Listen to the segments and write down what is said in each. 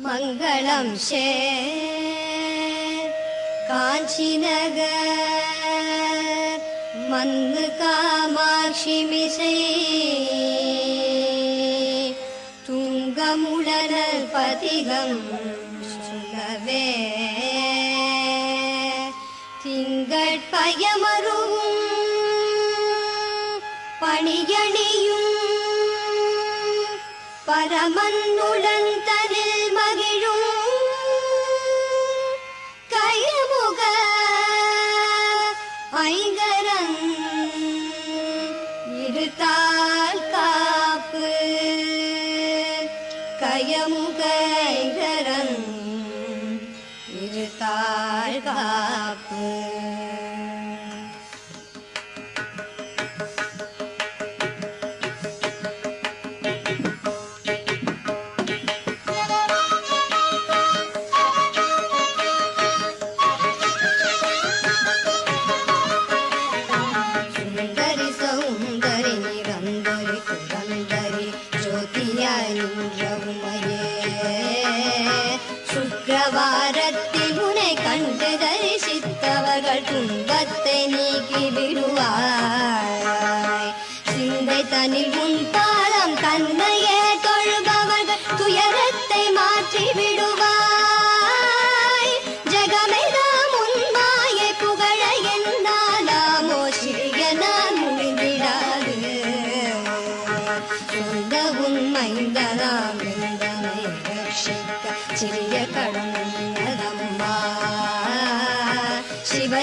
மங்களம் ஷே காஞ்சிநகர் மந்து காமாட்சி மிசை. துங்கமுடனல் பதிகம் சொல்லவே. திங்கட்பயமரும்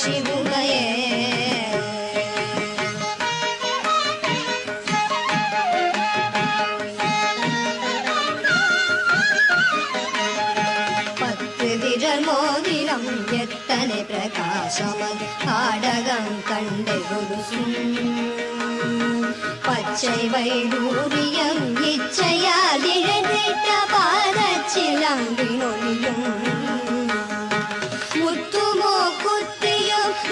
ಶಿವುಮಯೇ பத்து திடர் மோதிரம் எத்தனை பிரகாசமது பாடகம் கண்ட குரு பச்சை வைடூரியம் இச்சையால் இழந்திட்ட பாதச்சிலம்பினொழியும்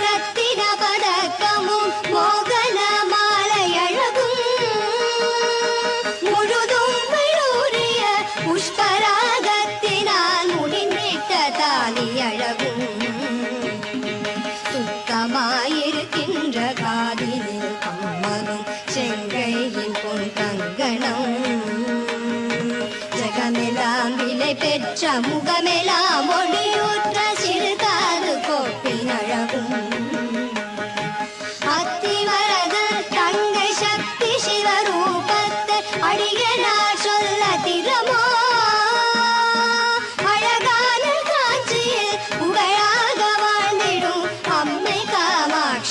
ரத்தின பதக்கமும் மோகன மாலை அழகும். முழுதும் விளூரிய புஷ்பராகத்தினால் முடிந்திட்ட தாலி அழகும். சுத்தமாயிருக்கின்ற காதில் அம்மனும் செங்கையின் பெற்ற முக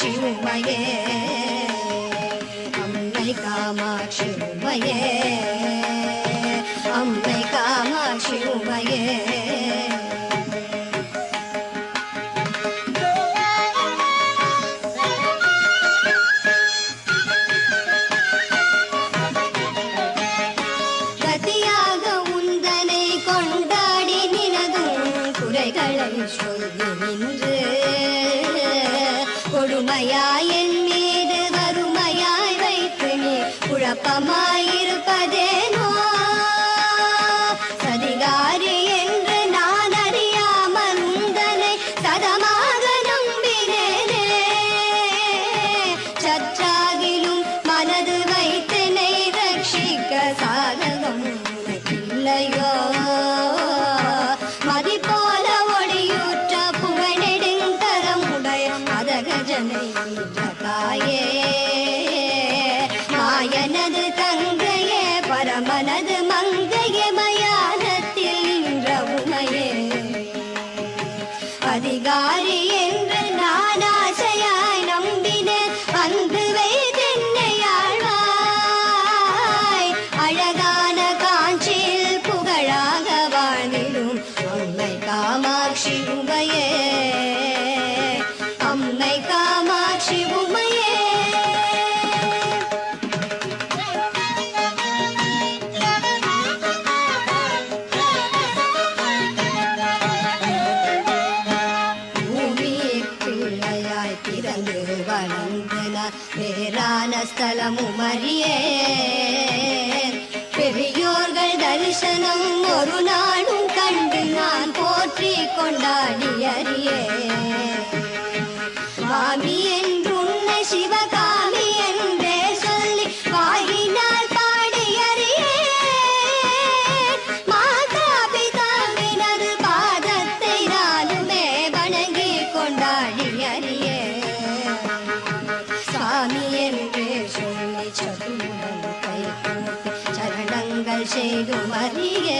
कामाक्षि उमये अम्बै कामाक्षि उमये தரிசனமும் அறிய பெரியோர்கள் தரிசனம் ஒரு நாளும் கண்டு நான் போற்றி கொண்டாடி அறியே ಇದು ಮರಿಗೆ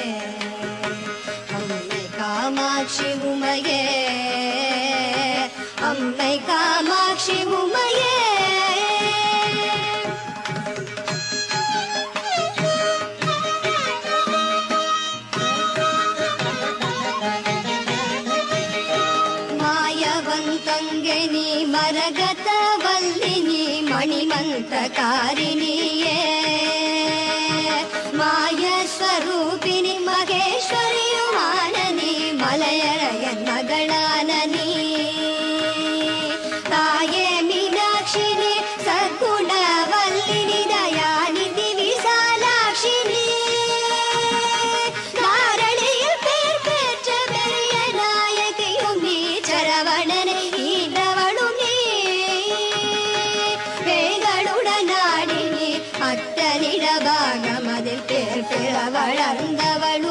காமாட்சி உமையே அம்மை காமாட்சி உமையே. மாயவன் தங்கனி மரகத வல்லினி மணிமந்த காரிணி. மனதாக மதில் கேட்டு வளர்ந்தவள்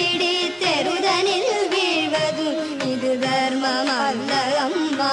பிடித்தெருதனில் வீழ்வதும் இது தர்மம் அல்ல அம்மா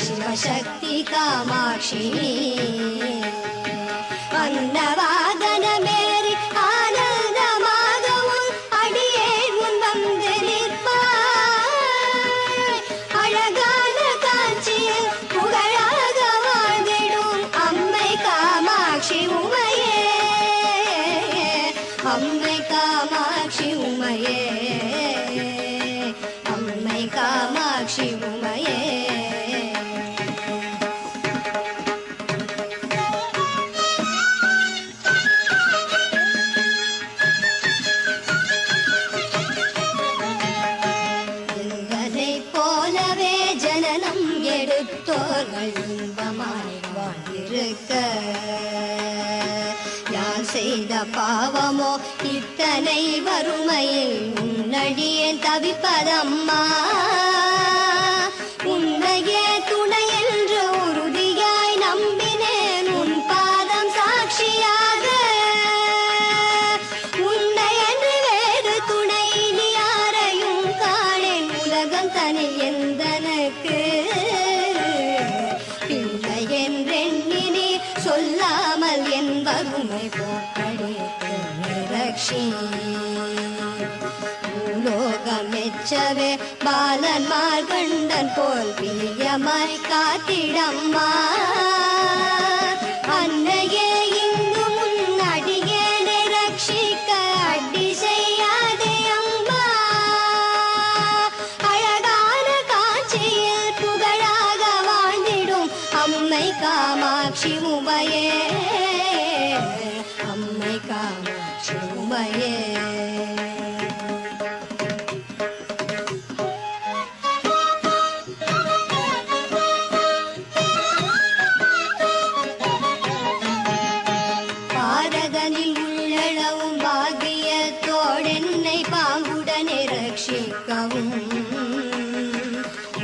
शिवशक्ति कामाक्षिणी। अन्न தோர்கள் இன்பமாய் வாழ்ந்திருக்க யான் செய்த பாவமோ இத்தனை வறுமையில் உன்னடியே தவிப்பதம்மா. போல் பிரியமாய் காத்திடம்மா.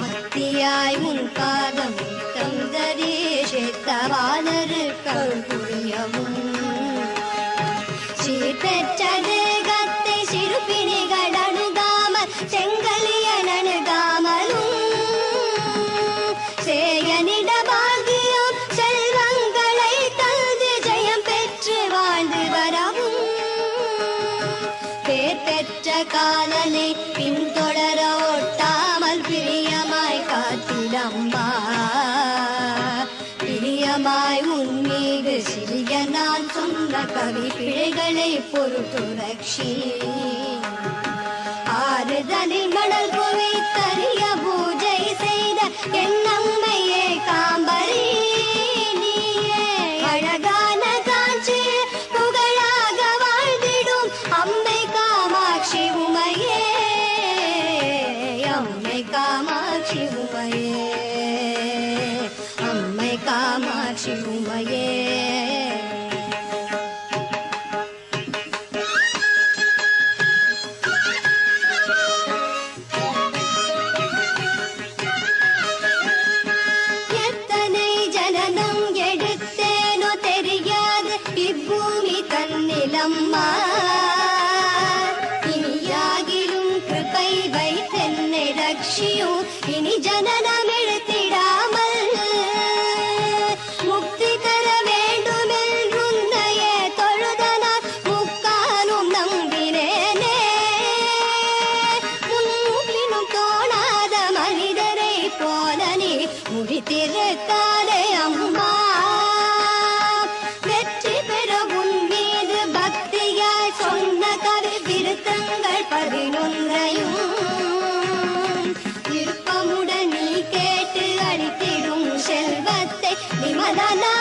मत्यायङ्कादं तं दरे शेतवानृकं மலை பொருட்டுரட்சி ஆறுதனை மணல் குவித்தறிய பூஜை செய்த என் அம்மையே காம்பரி. அழகான காட்சி புகழாக வாழ்ந்திடும் அம்மை காமாட்சி காமாட்சி உமையே. அம்மை காமாட்சி உமையே. இனி ஜனனம் la la